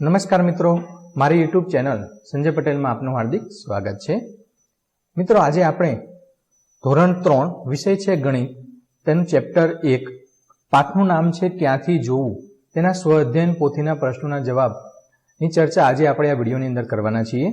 નમસ્કાર મિત્રો. મારી યુટ્યુબ ચેનલ સંજય પટેલમાં આપનું હાર્દિક સ્વાગત છે. મિત્રો, આજે આપણે ધોરણ ત્રણ વિષય છે ગણિત. તેનું ચેપ્ટર એક, પાઠનું નામ છે ક્યાંથી જોવું? તેના સ્વ અધ્યયન પોથીના પ્રશ્નોના જવાબની ચર્ચા આજે આપણે આ વિડીયોની અંદર કરવાના છીએ.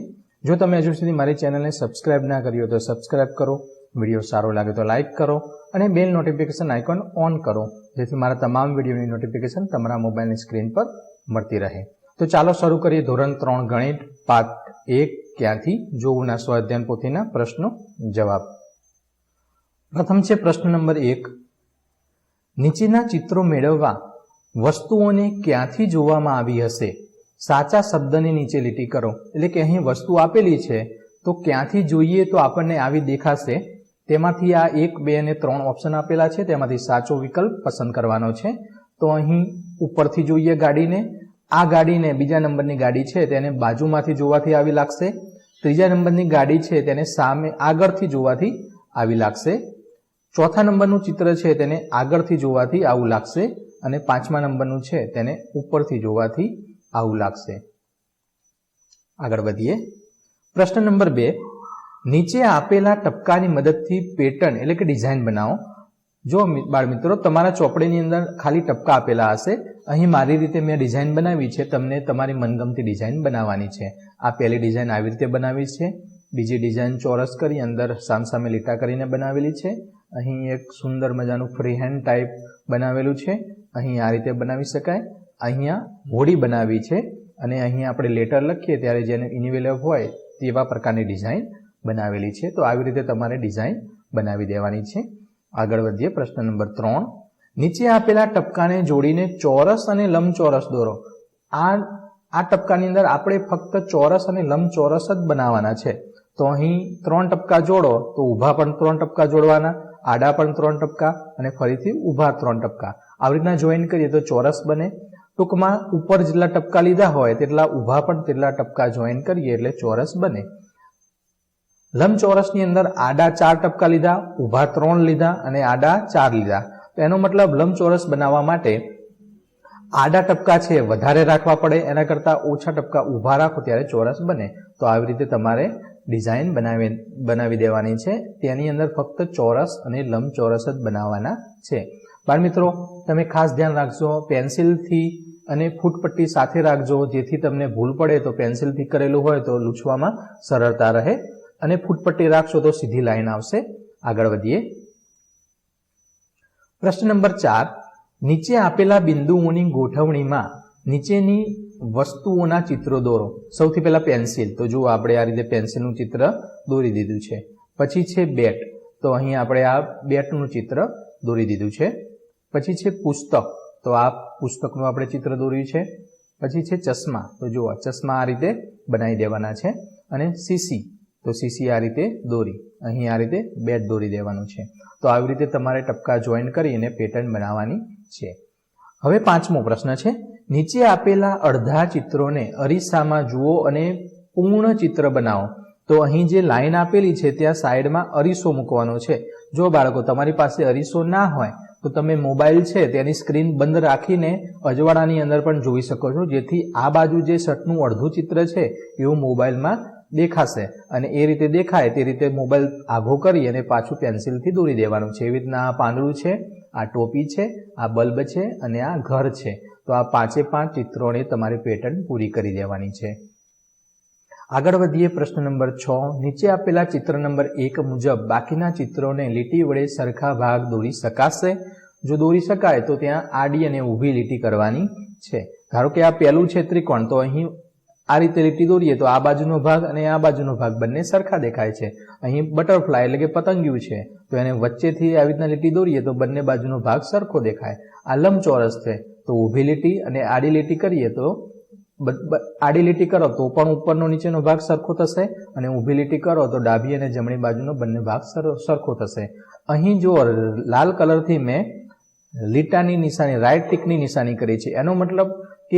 જો તમે હજુ સુધી મારી ચેનલને સબસ્ક્રાઇબ ના કરી હોય તો સબસ્ક્રાઇબ કરો, વીડિયો સારો લાગે તો લાઇક કરો અને બેલ નોટિફિકેશન આઇકોન ઓન કરો, જેથી મારા તમામ વિડીયોની નોટિફિકેશન તમારા મોબાઈલની સ્ક્રીન પર મળતી રહે. તો ચાલો શરૂ કરીએ ધોરણ ત્રણ ગણિત, પાઠ એક, ક્યાંથી? જોવુંના સ્વાધ્યાયન પોથીના પ્રશ્નો જવાબ. પ્રથમ છે પ્રશ્ન નંબર એક. નીચેના ચિત્રો મેળવવા વસ્તુઓને ક્યાંથી જોવામાં આવી હશે? સાચા શબ્દની નીચે લીટી કરો. એટલે કે અહીં વસ્તુ આપેલી છે, તો ક્યાંથી જોઈએ તો આપણને આવી દેખાશે? તેમાંથી આ એક, બે અને ત્રણ ઓપ્શન આપેલા છે. તેમાંથી સાચો વિકલ્પ પસંદ કરવાનો છે. તો અહીં ઉપરથી જોઈએ ગાડીને. આ ગાડીને બીજા નંબરની ગાડી છે, તેને બાજુમાંથી જોવાથી આવી લાગશે. ત્રીજા નંબરની ગાડી છે, તેને સામે આગળથી જોવાથી આવી લાગશે. ચોથા નંબરનું ચિત્ર છે, તેને આગળથી જોવાથી આવું લાગશે. અને પાંચમા નંબરનું છે, તેને ઉપરથી જોવાથી આવું લાગશે. આગળ વધીએ. પ્રશ્ન નંબર બે. નીચે આપેલા ટપકાની મદદથી પેટર્ન, એટલે કે ડિઝાઇન બનાવો. જો બાળ મિત્રો, તમારા ચોપડીની અંદર ખાલી ટપકા આપેલા હશે, અહીં મારી રીતે મેં ડિઝાઇન બનાવી છે, તમને તમારી મનગમતી ડિઝાઇન બનાવવાની છે. આ પહેલી ડિઝાઇન આવી રીતે બનાવી છે. બીજી ડિઝાઇન ચોરસ કરી, અંદર સામસામે લીટા કરીને બનાવેલી છે. અહીં એક સુંદર મજાનું ફ્રી હેન્ડ ટાઈપ બનાવેલું છે. અહીં આ રીતે બનાવી શકાય. અહીંયા હોડી બનાવી છે અને અહીં આપણે લેટર લખીએ ત્યારે જેને ઇનિવેલેબ હોય તેવા પ્રકારની ડિઝાઇન બનાવેલી છે. તો આવી રીતે તમારે ડિઝાઇન બનાવી દેવાની છે. આગળ વધીએ, પ્રશ્ન નંબર ત્રણ. નીચે આપેલા ટપકાને જોડીને ચોરસ અને લંબચોરસ દોરો. આ આ ટપકાની અંદર આપણે ફક્ત ચોરસ અને લંબચોરસ જ બનાવવાના છે. તો અહીં ત્રણ ટપકા જોડો, તો ઊભા પણ ત્રણ ટપકા જોડવાના, આડા પણ ત્રણ ટપકા અને ફરીથી ઊભા ત્રણ ટપકા. આવી રીતના જોઈન કરીએ તો ચોરસ બને. ટૂંકમાં ઉપર જેટલા ટપકા લીધા હોય, તેટલા ઊભા પણ તેટલા ટપકા જોઈન કરીએ એટલે ચોરસ બને. લંબચોરસની અંદર આડા ચાર ટપકા લીધા, ઊભા ત્રણ લીધા અને આડા ચાર લીધા. તો એનો મતલબ લંબચોરસ બનાવવા માટે આડા ટપકા છે વધારે રાખવા પડે, એના કરતાં ઓછા ટપકા ઊભા રાખો ત્યારે ચોરસ બને. તો આવી રીતે તમારે ડિઝાઇન બનાવી બનાવી દેવાની છે. તેની અંદર ફક્ત ચોરસ અને લંબચોરસ જ બનાવવાના છે. બાળ મિત્રો, તમે ખાસ ધ્યાન રાખજો, પેન્સિલથી અને ફૂટપટ્ટી સાથે રાખજો. જેથી તમને ભૂલ પડે તો પેન્સિલથી કરેલું હોય તો લૂછવામાં સરળતા રહે. અને ફૂટપટ્ટી રાખશો તો સીધી લાઈન આવશે. આગળ વધીએ. પ્રશ્ન નંબર ચાર. નીચે આપેલા બિંદુઓની ગોઠવણીમાં નીચેની વસ્તુઓના ચિત્રો દોરો. સૌથી પહેલા પેન્સિલ. તો જુઓ, આપણે આ રીતે પેન્સિલનું ચિત્ર દોરી દીધું છે. પછી છે બેટ. તો અહીં આપણે આ બેટનું ચિત્ર દોરી દીધું છે. પછી છે પુસ્તક. તો આ પુસ્તકનું આપણે ચિત્ર દોર્યું છે. પછી છે ચશ્મા. તો જુઓ, ચશ્મા આ રીતે બનાવી દેવાના છે. અને સીસી. તો સીસી આ રીતે દોરી. અહીં આ રીતે બેટ દોરી દેવાનું છે. તો આવી રીતે તમારે ટપકા જોઈન કરીને પેટર્ન બનાવવાની છે. હવે પાંચમો પ્રશ્ન છે. નીચે આપેલા અડધા ચિત્રોને અરીસામાં જુઓ અને પૂર્ણ ચિત્ર બનાવો. તો અહીં જે લાઈન આપેલી છે ત્યાં સાઈડમાં અરીસો મૂકવાનો છે. જો બાળકો, તમારી પાસે અરીસો ના હોય, તો તમે મોબાઈલ છે તેની સ્ક્રીન બંધ રાખીને અજવાળાની અંદર પણ જોઈ શકો છો. જેથી આ બાજુ જે શર્ટનું અડધું ચિત્ર છે, એવું મોબાઈલમાં દેખાશે. અને એ રીતે દેખાય તે રીતે મોબાઈલ આઘો કરી અને પાછું પેન્સિલથી દોરી દેવાનું છે. એવી રીતના આ પાંદડું છે, આ ટોપી છે, આ બલ્બ છે અને આ ઘર છે. તો આ પાંચે પાંચ ચિત્રોને તમારી પેટર્ન પૂરી કરી દેવાની છે. આગળ વધીએ પ્રશ્ન નંબર છ. નીચે આપેલા ચિત્ર નંબર એક મુજબ બાકીના ચિત્રોને લીટી વડે સરખા ભાગ દોરી શકાશે? જો દોરી શકાય તો ત્યાં આડી અને ઊભી લીટી કરવાની છે. ધારો કે આ પહેલું છે ત્રિકોણ, તો અહીં આ રીતે લીટી દોરીએ તો આ બાજુનો ભાગ અને આ બાજુનો ભાગ બંને સરખા દેખાય છે. અહીં બટરફ્લાય એટલે કે પતંગિયું છે. તો એને વચ્ચેથી આવી રીતના લીટી દોરીએ તો બંને બાજુનો ભાગ સરખો દેખાય. આ લંબચોરસ છે. તો ઊભી લીટી અને આડી લીટી કરીએ તો આડી લીટી કરો તો પણ ઉપરનો નીચેનો ભાગ સરખો થશે અને ઊભી લીટી કરો તો ડાબી અને જમણી બાજુનો બંને ભાગ સરખો થશે. અહીં જો લાલ કલરથી મેં લીટાની નિશાની રાઈટ ટીકની નિશાની કરી છે. એનો મતલબ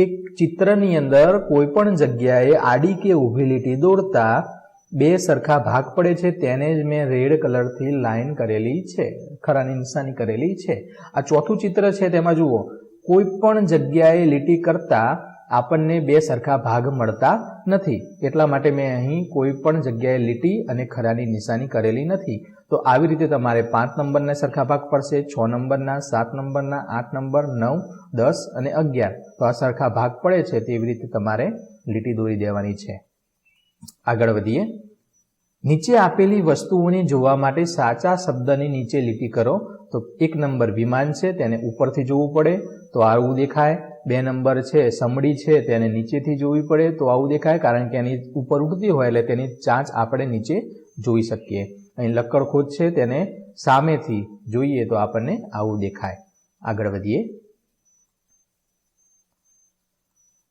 કે ચિત્રની અંદર કોઈ પણ જગ્યાએ આડી કે ઊભી લીટી દોરતા બે સરખા ભાગ પડે છે. તેને જ મેં રેડ કલરથી લાઈન કરેલી છે. ખરાની નિશાની કરેલી છે. આ ચોથું ચિત્ર છે તેમાં જુઓ. કોઈ પણ જગ્યાએ લીટી કરતા આપણને બે સરખા ભાગ મળતા નથી. એટલા માટે મેં અહીં કોઈ પણ જગ્યાએ લીટી અને ખરાની નિશાની કરેલી નથી. તો આવી રીતે તમારે પાંચ નંબરના સરખા ભાગ પડશે, છ નંબરના, સાત નંબરના, આઠ નંબર, નવ, દસ અને અગિયાર. તો આ સરખા ભાગ પડે છે તેવી રીતે તમારે લીટી દોરી દેવાની છે. આગળ વધીએ. નીચે આપેલી વસ્તુઓને જોવા માટે સાચા શબ્દની નીચે લીટી કરો. તો એક નંબર વિમાન છે, તેને ઉપરથી જોવું પડે, તો આવું દેખાય. બે નંબર છે, સમડી છે, તેને નીચેથી જોવી પડે, તો આવું દેખાય, કારણ કે એની ઉપર ઉડતી હોય એટલે તેની ચાંચ આપણે નીચે જોઈ શકીએ. અહીં લક્કડખોદ છે તેને સામેથી જોઈએ તો આપણને આવું દેખાય. આગળ વધીએ.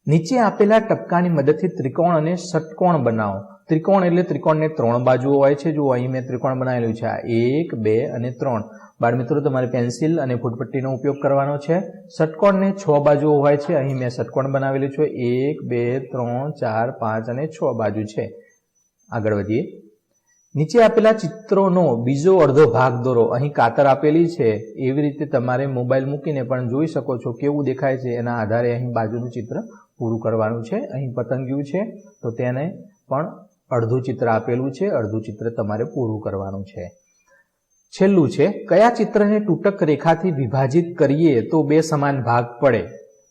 નીચે આપેલા ટપકાની મદદથી ત્રિકોણ અને ષટકોણ બનાવો. ત્રિકોણ એટલે ત્રિકોણને ત્રણ બાજુઓ હોય છે. જો અહીં મેં ત્રિકોણ બનાવેલું છે. આ એક, બે અને ત્રણ. બાળ મિત્રો, તમારે પેન્સિલ અને ફૂટપટ્ટીનો ઉપયોગ કરવાનો છે. ષટકોણને છ બાજુઓ હોય છે. અહીં મેં ષટકોણ બનાવેલું છે. એક, બે, ત્રણ, ચાર, પાંચ અને છ બાજુ છે. આગળ વધીએ. નીચે આપેલા ચિત્રોનો બીજો અડધો ભાગ દોરો. અહીં કાતર આપેલી છે. એવી રીતે તમારે મોબાઈલ મૂકીને પણ જોઈ શકો છો કેવું દેખાય છે. એના આધારે અહીં બાજુનું ચિત્ર પૂરું કરવાનું છે. અહીં પતંગિયું છે. તો તેને પણ અડધું ચિત્ર આપેલું છે. અડધું ચિત્ર તમારે પૂરું કરવાનું છે. છેલ્લું છે, કયા ચિત્રને તૂટક રેખાથી વિભાજિત કરીએ તો બે સમાન ભાગ પડે?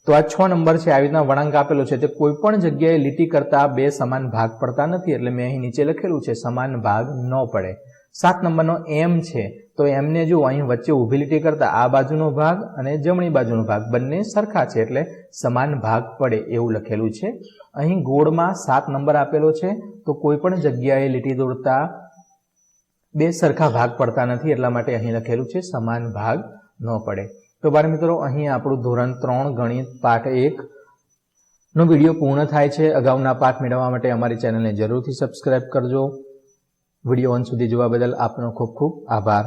તો આ છ નંબર છે, આવી રીતના વળાંક આપેલો છે તે કોઈ પણ જગ્યાએ લીટી કરતા બે સમાન ભાગ પડતા નથી, એટલે મેં અહીં નીચે લખેલું છે, સમાન ભાગ ન પડે. સાત નંબરનો એમ છે, તો એમને જો અહીં વચ્ચે ઊભી લીટી કરતા આ બાજુનો ભાગ અને જમણી બાજુનો ભાગ બંને સરખા છે, એટલે સમાન ભાગ પડે એવું લખેલું છે. અહીં ગોળમાં સાત નંબર આપેલો છે, તો કોઈ પણ જગ્યાએ લીટી દોરતા બે સરખા ભાગ પડતા નથી, એટલા માટે અહીં લખેલું છે, સમાન ભાગ ન પડે. તો બાળ મિત્રો, અહીં આપણું ધોરણ ત્રણ, ગણિત, પાઠ એક નો વીડિયો પૂર્ણ થાય છે. અગાઉના પાઠ મેળવવા માટે અમારી ચેનલને જરૂરથી સબસ્ક્રાઇબ કરજો. વીડિયો અંત સુધી જોવા બદલ આપનો ખૂબ ખૂબ આભાર.